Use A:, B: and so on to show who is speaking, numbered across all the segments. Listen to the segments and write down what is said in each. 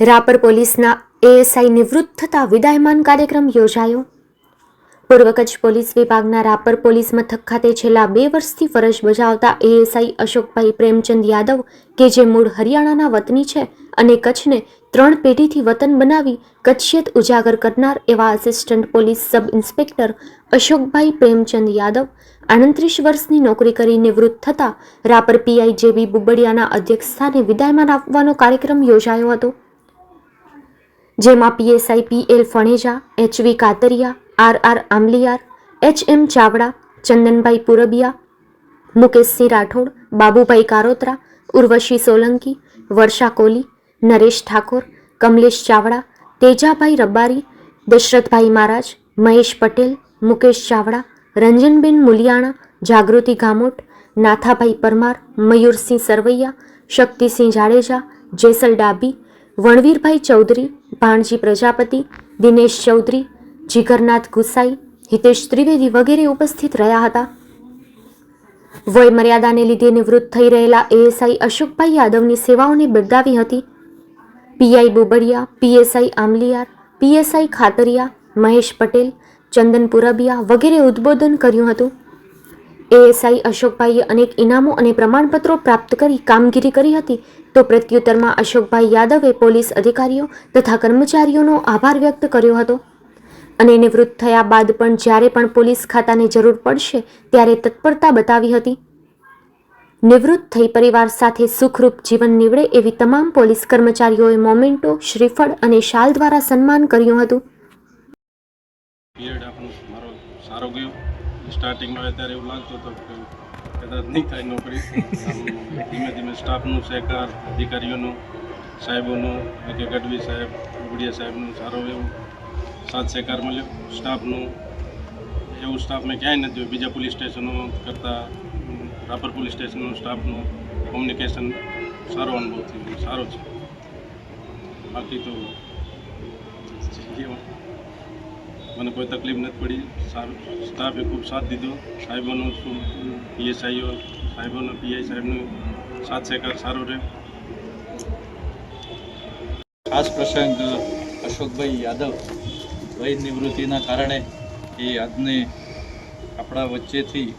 A: રાપર પોલીસના એએસઆઈ નિવૃત્ત થતા વિદાયમાન કાર્યક્રમ યોજાયો. પૂર્વ કચ્છ પોલીસ વિભાગના રાપર પોલીસ મથક ખાતે છેલ્લા બે વર્ષથી ફરજ બજાવતા એએસઆઈ અશોકભાઈ પ્રેમચંદ યાદવ, કે જે મૂળ હરિયાણાના વતની છે અને કચ્છને ત્રણ પેઢીથી વતન બનાવી કચ્છિયત ઉજાગર કરનાર એવા assistant police sub inspector Ashokbhai Premchand Yadav આડત્રીસ વર્ષની નોકરી કરી નિવૃત્ત થતાં રાપર પીઆઈ જેબી બુબડિયાના અધ્યક્ષ સ્થાને વિદાયમાન આપવાનો કાર્યક્રમ યોજાયો હતો. જેમાં PSI P L Phaneja HV Katariya, R R Ambaliyar, H M Chavda, Chandanbhai Purabiya, Mukeshsinh Rathod, Babubhai Karotra, Urvashi Solanki, Varsha Koli Naresh Thakor, Kamlesh Chavda, Tejabhai Rabari, Dashrathbhai Maharaj, Mahesh Patel, Mukesh Chavda, Ranjanben Muliyana, Jagruti Gamot, Nathabhai Parmar, Mayursinh Sarvaiya, Shaktisinh Jadeja, Jesal Dabi Vanvirbhai Chaudhary Bhanji Prajapati, Dinesh Chaudhary, જીગરનાથ Gusai, Hitesh Trivedi વગેરે ઉપસ્થિત રહ્યા હતા. વય મર્યાદાને લીધે નિવૃત્ત થઈ રહેલા એએસઆઈ અશોકભાઈ યાદવની સેવાઓને બિરદાવી હતી. PI Bobadiya, PSI Amaliyar PSI Khatariya, Mahesh Patel, Chandan Purabiya વગેરે ઉદ્બોધન કર્યું હતું. એએસઆઈ અશોકભાઈએ અનેક ઇનામો અને પ્રમાણપત્રો પ્રાપ્ત કરી કામગીરી કરી હતી તો પ્રત્યુત્તરમાં અશોકભાઈ યાદવે પોલીસ અધિકારીઓ તથા કર્મચારીઓનો આભાર વ્યક્ત કર્યો હતો. અને નિવૃત્ત થયા બાદ પણ જ્યારે પણ પોલીસ ખાતાની જરૂર પડશે ત્યારે તત્પરતા બતાવી હતી. નિવૃત્ત થઈ પરિવાર સાથે સુખરૂપ જીવન નીવડે એવી તમામ પોલીસ કર્મચારીઓએ મોમેન્ટો, શ્રીફળ અને શાલ દ્વારા સન્માન કર્યું હતું.
B: સ્ટાર્ટિંગમાં અત્યારે એવું લાગતું હતું કે કદાચ નહીં થાય નોકરી. ધીમે ધીમે સ્ટાફનું સહકાર, અધિકારીઓનું, સાહેબોનું કે ગઢવી સાહેબ, ઉગડિયા સાહેબનું સારો એવું સાથ સહકાર મળ્યો. સ્ટાફનું એવું સ્ટાફ મેં ક્યાંય નથી બીજા પોલીસ સ્ટેશનો કરતાં, રાપર પોલીસ સ્ટેશનનું સ્ટાફનું કોમ્યુનિકેશન સારો અનુભવ થયો. સારો છે. બાકી તો મને કોઈ તકલીફ નથી પડી. સારું સ્ટાફે ખૂબ સાથ દીધો. સાહેબોનો પીએસઆઈઓ, સાહેબોનો, પીઆઈ સાહેબનો સાથ સહકાર સારો રહે
C: ખાસ પ્રસંગ અશોકભાઈ યાદવ વય નિવૃત્તિના કારણે એ આજને આપણા વચ્ચેથી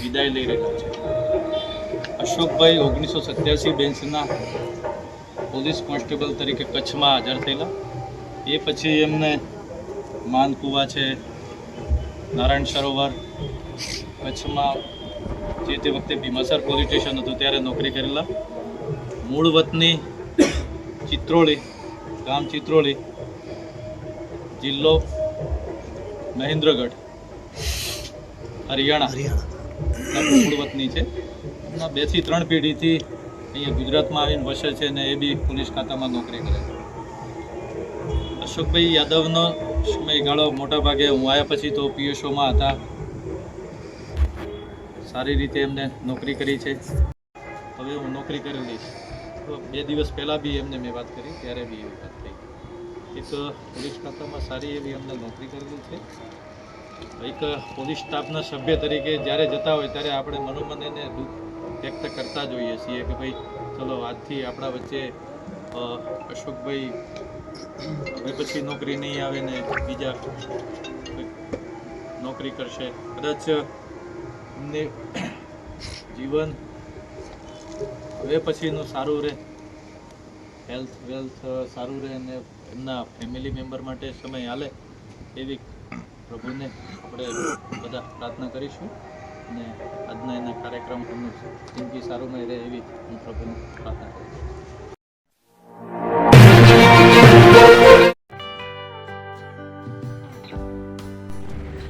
C: વિદાય લઈ રહ્યા છે. અશોકભાઈ ઓગણીસો સત્યાસી બેન્ચના પોલીસ કોન્સ્ટેબલ તરીકે કચ્છમાં હાજર થયેલા. એ પછી એમને માનકુવા છે, નારાયણ સરોવર, કચ્છમાં જે તે વખતે ભીમાસર પોલીસ સ્ટેશન હતું ત્યારે નોકરી કરેલા. મૂળ વતની ચિત્રોળી, ગામ ચિત્રોળી, જિલ્લો મહેન્દ્રગઢ, હરિયાણા. હરિયાણા મૂળ વતની છે. એમના બેથી ત્રણ પેઢીથી અહીંયા ગુજરાતમાં આવીને વસે છે ને એ બી પોલીસ ખાતામાં નોકરી કરે છે. અશોકભાઈ યાદવનો સમયગાળો મોટા ભાગે હું આવ્યા પછી તો પીએસઓમાં હતા. સારી રીતે એમને નોકરી કરી છે. હવે હું નોકરી કરેલી તો બે દિવસ પહેલાં બી એમને મેં વાત કરી, ત્યારે બી એવી વાત થઈ. એક પોલીસ ખાતામાં સારી એવી એમને નોકરી કરેલી છે. એક પોલીસ સ્ટાફના સભ્ય તરીકે જ્યારે જતા હોય ત્યારે આપણે મનોમન એને દુઃખ વ્યક્ત કરતા જ હોઈએ છીએ કે ભાઈ, ચલો આજથી આપણા વચ્ચે અશોકભાઈ હવે પછી નોકરી નહીં આવે ને બીજા નોકરી કરશે. કદાચ એમને જીવન હવે પછીનું સારું રહે. હેલ્થ વેલ્થ સારું રહે અને એમના ફેમિલી મેમ્બર માટે સમય હાલે એવી પ્રભુને આપણે બધા પ્રાર્થના કરીશું. અને આજના એના કાર્યક્રમ એમનું જિંદગી સારુંમય રહે એવી હું પ્રભુને પ્રાર્થના કરું